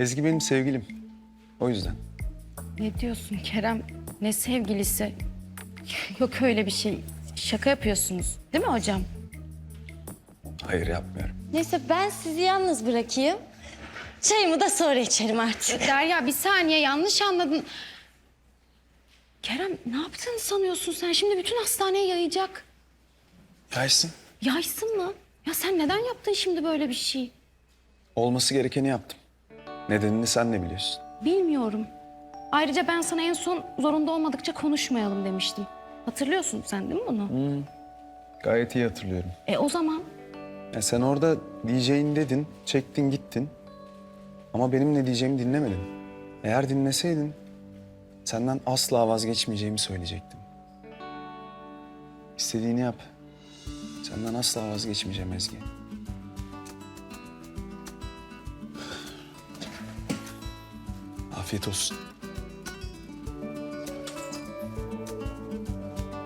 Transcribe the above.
Ezgi benim sevgilim. O yüzden. Ne diyorsun Kerem? Ne sevgilisi? Yok öyle bir şey. Şaka yapıyorsunuz. Değil mi hocam? Hayır yapmıyorum. Neyse ben sizi yalnız bırakayım. Çayımı da sonra içerim artık. Derya bir saniye yanlış anladın. Kerem ne yaptığını sanıyorsun sen? Şimdi bütün hastaneye yayacak. Yaysın. Yaysın mı? Ya sen neden yaptın şimdi böyle bir şey? Olması gerekeni yaptım. Nedenini sen de biliyorsun. Bilmiyorum. Ayrıca ben sana en son zorunda olmadıkça konuşmayalım demiştim. Hatırlıyorsun sen değil mi bunu? Gayet iyi hatırlıyorum. E o zaman Ya sen orada diyeceğin dedin, çektin gittin. Ama benim ne diyeceğimi dinlemedin. Eğer dinleseydin senden asla vazgeçmeyeceğimi söyleyecektim. İstediğini yap. Senden asla vazgeçmeyeceğim Ezgi. Afiyet olsun.